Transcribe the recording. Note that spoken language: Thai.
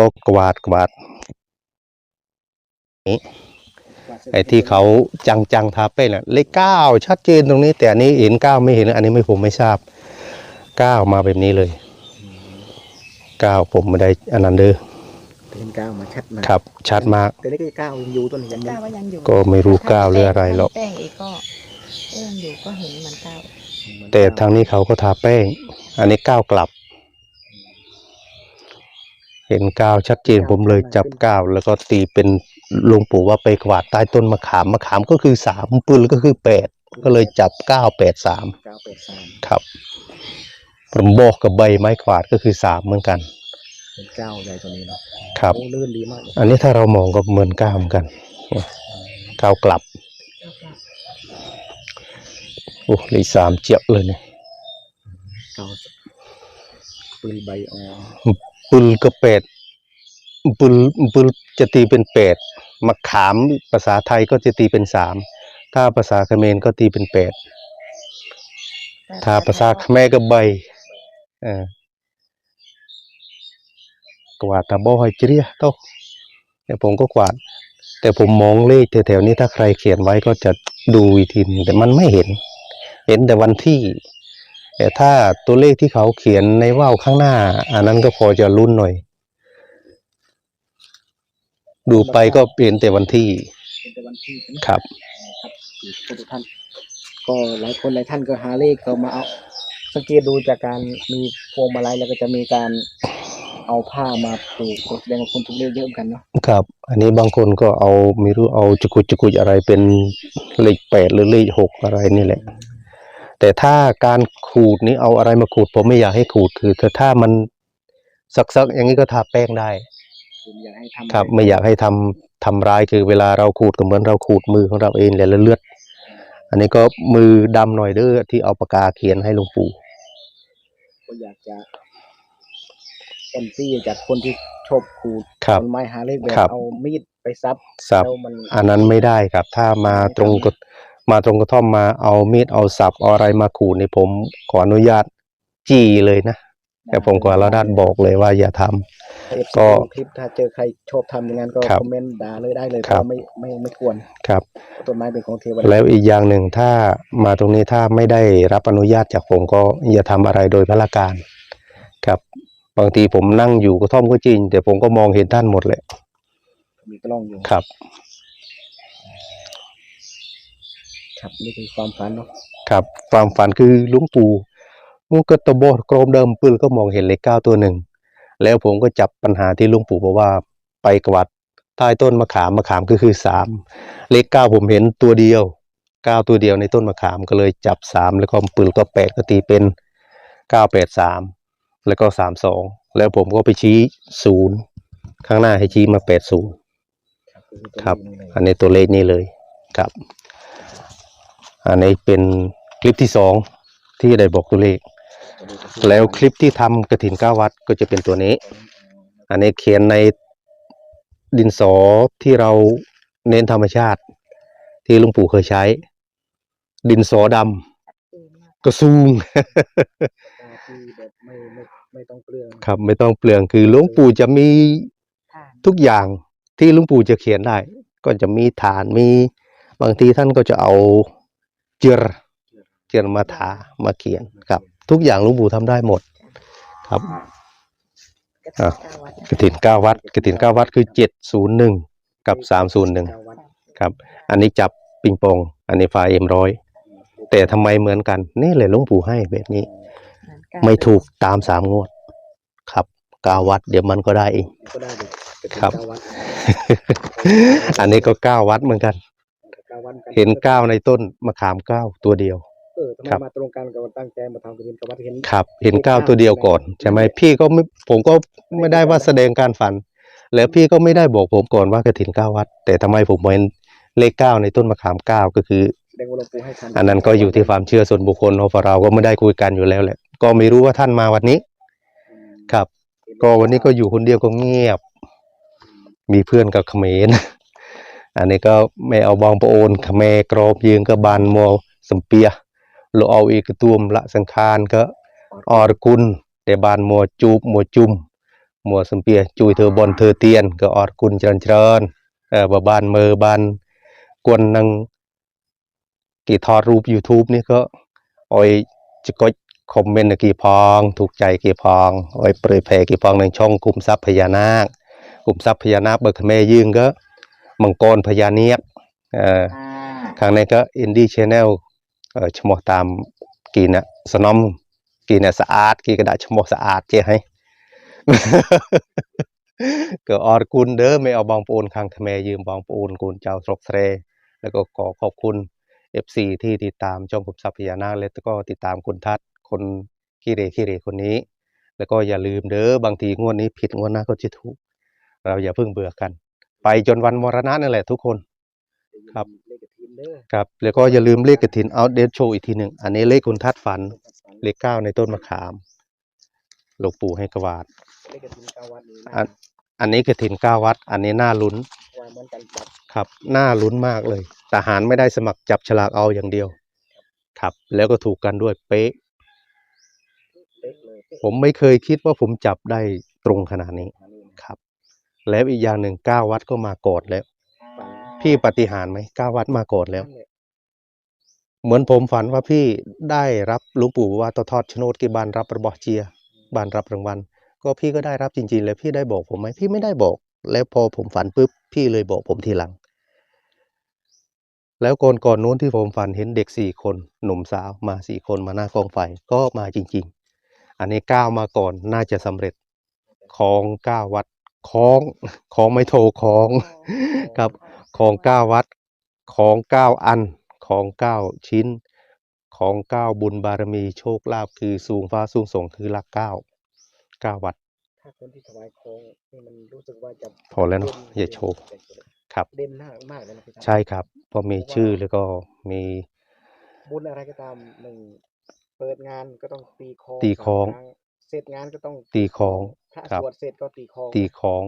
ก็กวาดกวาดไอ้ที่เขาจังจังๆทาเป้นน่ะเลขเก้าชัดเจนตรงนี้ แต่อันนี้เห็นเก้าไม่เห็น อันนี้ไม่ผมไม่ทราบเก้ามาแบบนี้เลยเก้าผมไม่ได้อันนั้นเด้อเห็นก้าวมาชัดนะครับ ชัดมากแต่นี่ก็ก้าวยังอยู่ต้นยังยัก้างวก็ยังอยู่ก็ไม่รู้ก้าวหรืออะไรหรอกแป้งอีกก็ก็ยังอยู่ก็เห็นเหมันก้าวแต่ทางนี้เขาก็ทาแป้ง อันนี้ก้าวกลับ เห็นก้าวชัดเจนผมเลยจับก้าวแล้วก็ตีเป็นหลวงปู่ว่าไปกวาดใต้ต้นมะขามมะขามก็คือสามปืนก็คือแปดก็เลยจับเก้าแปดสามก้าวแปดสามครับผมบอกกับใบไม้กวาดก็คือสามเหมือนกันเป็นก้าวใหญ่ตัวนี้เนาะครับโอ้ลื่นดีมากเลยอันนี้ถ้าเรามองก็เหมือนก้าวเหมือนกันเนี่ยก้าวกลับโอ้เลยสามเจียบเลยเนี่ยก้าวปืนใบอ๋อ ปุลก็เป็ดปุลปุลจะตีเป็นเป็ดมะขามภาษาไทยก็จะตีเป็นสามถ้าภาษาเขมรก็ตีเป็นเป็ดถ้าภาษาเขมรก็ใบเออกวาดตาบให้เจรียโตะแต่ผมก็กวาด แต่ผมมองเลขแถวๆนี้ถ้าใครเขียนไว้ก็จะดูอีกทีนึงแต่มันไม่เห็น เห็นแต่วันที่ แต่ถ้าตัวเลขที่เขาเขียนในว่าวข้างหน้า อันนั้นก็พอจะลุ้นหน่อย ดูไปก็เปลี่ยนแต่วันที่เป็นแต่วันที่ใช่ไหมครับครับทุกท่านก็หลายคนหลายท่านก็หาเลขก็มาเอาสังเกตดูจากการมีพวงมาลัยแล้วก็จะมีการเอาผ้ามาปลูกก็แสดงว่าคนถูกเลขเยอะเหมือนกันเนาะครับ อันนี้บางคนก็เอาไม่รู้เอาจุกุจุกุอะไรเป็นเลขแปดหรือเลขหกอะไรนี่แหละ แต่ถ้าการขูดนี้เอาอะไรมาขูด ผมไม่อยากให้ขูดคือถ้าถ้ามันซักๆอย่างนี้ก็ทาแป้งได้คืออยากให้ทำครับไม่อยากให้ทำทำร้ายคือเวลาเราขูดก็เหมือนเราขูดมือของเราเองแหละแล้วเลือด อันนี้ก็มือดำหน่อยเด้อที่เอาปากกาเขียนให้หลวงปู่ก็อยากจะเอ็นซี่จากคนที่ชอบขูดครับต้นไม้หาเลขแบบครับเอามีดไปซับสับแล้วมันอันนั้นไม่ได้ครับ ถ้ามาตรงกระ มาตรงกระท่อมมาเอามีดเอาสับเอาอะไรมาขูดนี่ผมขออนุญาตจีเลยนะแต่ผมขออนุญาตบอกเลยว่าอย่าทำเอฟก็ซีคลิปถ้าเจอใครชอบทำอย่างนั้นก็ครับคอมเมนต์ด่าเลยได้เลยครับเพาะไม่ไม่ไม่ควรครับ ต้นไม้เป็นของเทวดาแล้วอีกอย่างหนึ่งถ้ามาตรงนี้ถ้าไม่ได้รับอนุญาตจากผมก็อย่าทำอะไรโดยพละการครับบางทีผมนั่งอยู่กระท่อมก็จริง แต่ผมก็มองเห็นท่านหมดเลยมีกล้องอยู่ครับ ครับนี่คือความฝันเนาะครับความฝันคือหลุงปู่มุกตะโบโกรมเดิมปืนก็มองเห็นเลขเก้าตัวหนึ่ง แล้วผมก็จับปัญหาที่หลุงปู่บอกว่าไปกวาดใต้ต้นมะขามมะขามก็คือสามเลขเก้าผมเห็นตัวเดียวเก้าตัวเดียวในต้นมะขามก็เลยจับสามแล้วก็ปืนก็แปดก็ตีเป็นเก้าแปดสามแล้วก็สามสองแล้วผมก็ไปชี้ศูนย์ข้างหน้าให้ชี้มาแปดศูนย์ครับอตัวครับนี้เลยอันนี้ตัวเลขนี่เลยครับ อันนี้เป็นคลิปที่สองที่ได้บอกตัวเลข แล้วคลิปที่ทำกระถินเก้าวัดก็จะเป็นตัวนี้ อันนี้เขียนในดินสอที่เราเน้นธรรมชาติ ที่หลุงปู่เคยใช้ ดินสอดำกระซูงที่แบบไม่ไม่ไม่ต้องเปลืองครับ ไม่ต้องเปลืองคือหลวงปู่จะมีผ่านทุกอย่างที่หลุงปู่จะเขียนได้ ก็จะมีฐานมี บางทีท่านก็จะเอา เจือเจือมาทามาเขียนครับ ทุกอย่างหลุงปู่ทำได้หมด ครับกระอะถิ่นเก้าวัดกระถินเก้าวัดกระถินเก้าวัดคือเจ็ดศูนย์หนึ่งกับสามศูนย์หนึ่งเก้าวัดครับ อันนี้จับปิงปอง อันนี้ไฟเอ็มร้อยแต่ทำไมเหมือนกัน นี่เลยหลุงปู่ให้แบบนี้เก้าไม่ถูกตามสามงวด ครับเก้าวัด เดี๋ยวมันก็ได้เอง ก็ได้เลยกระถิ่นครับเก้าวัดอันนี้ก็เก้าวัดเหมือนกันเก้า วัดมือกัเห็นเก้าในต้นมะขามเก้าตัวเดียว เออทำไมครับมาตรงกันกับวันตั้งใจมาทำกระถิ่นเก้าวัดเห็นครับ เห็นเก้าตัวเดียวก่อนใช่ไหมพี่ก็ไม่ผมก็ไม่ได้ว่าแสดงการฝัน แล้วพี่ก็ไม่ได้บอกผมก่อนว่ากระถินเก้าวัด แต่ทำไมผมเห็นเลขเก้าในต้นมะขามเก้าก็คือแสดงว่าหลวงปู่ให้ทำอันนั้นก็อยู่ที่ความเชื่อส่วนบุคคลเพราะเราก็ไม่ได้คุยกันอยู่แล้วแหละ ก็ไม่รู้ว่าท่านมาวันนี้ ครับ ก็วันนี้ก็อยู่คนเดียวก็เงียบ มีเพื่อนกับเขมร អានេះក៏មេអោបងប្អូនខ្មែរក្របយើងក៏បានមកសំភារលោកអោឯកទួមលក្ខសង្ខានក៏អរគុណដែលបានមកជួបមកជុំមកសំភារជួយធ្វើបនធ្វើទៀនក៏អរគុណច្រើនច្រើនបើបានមើលបានគុណនឹងគេថតរូប YouTube នេះក៏អោយចកុចខមមិនគេផងទុកใจគេផងអោយប្រយភ័យគេផងនឹងឆុងគុំសັບភយានាគគុំសັບភយានាគបើខ្មែរយើងក៏ มังกรพญาเนียบข้างในก็อินดี้ชแนลชมอตามกีนะสนอมกีนะสะอาดกีกระดาษชมอสะอาดเจ้ให้ก็ออรคุณเด้อไม่เอาบองปูนข้างทะเมยืมบองปูนกุนเจ้าสกเสรแล้วก็ขอขอบคุณเอฟซีที่ติดตามช่องผมสัพยานาคแล้วก็ติดตามคุณทัศน์คนขี้เรกีเรคนนี้ แล้วก็อย่าลืมเด้อบางทีงวดนี้ผิดงวดหน้าก็จะถูก เราอย่าเพิ่งเบื่อกัน ไปจนวันมรณะนั่นแหละทุกคน ครับเลขกระถินเด้อครับ แล้วก็อย่าลืมเลขกระถินเอาเดทโชว์อีกทีหนึ่ง อันนี้เลขคุณทัดฝัน เลขเก้าในต้นมะขามหลวงปู่ให้กวาดเลขกระถินเก้าวัดนี้อันอันนี้กระถินเก้าวัด อันนี้น่าลุ้นว่าเหมือนกันจับครับน่าลุ้นมากเลยทหารไม่ได้สมัครจับฉลากเอาอย่างเดียว ครับ แล้วก็ถูกกันด้วยเป๊ะ เป๊ะเลยเป๊ะผมไม่เคยคิดว่าผมจับได้ตรงขนาดนี้อันนี้นะครับ แล้วอีกอย่างหนึ่งเก้าวัดก็มาก่อนแล้วฝันพี่ปฏิหารย์ไหมเก้าวัดมาก่อนแล้วนั่นหะเหมือนผมฝันว่าพี่ได้รับหลวงปู่บอกว่าต่อทอดโฉนดกี่บานรับระบอเจียบานรับรางวัลก็พี่ก็ได้รับจริงๆ แล้วพี่ได้บอกผมไหมพี่ไม่ได้บอก แล้วพอผมฝันปุ๊บพี่เลยบอกผมทีหลัง แล้วก่อนก่อนนู้นที่ผมฝันเห็นเด็กสี่คน หนุ่มสาวมาสี่คนมาหน้ากองไฟก็มาจริง ๆ อันนี้ก้าวมาก่อนน่าจะสำเร็จของเก้าวัด ของของไม่โทรของครับของเก้าวัดของเก้าอันของเก้าชิ้น ของเก้าบุญบารมีโชคลาภคือสูงฟ้าสูงส่งคือหลักเก้าเก้าวัดถ้าคนที่ถวายของนี่มันรู้สึกว่าจะพอแล้วเนอะด่อย่าโชว์ครับเด่นมากมากเลยนะพี่ทัศน์ใช่ครับเพราะมีชื่อแล้วก็มีบุญอะไรก็ตามหนึ่งเปิดงานก็ต้องตีคองตีคล้องสามรั้ เสร็จงานก็ต้องตีคล้องพระครับสวดเสร็จก็ตีคองตีของ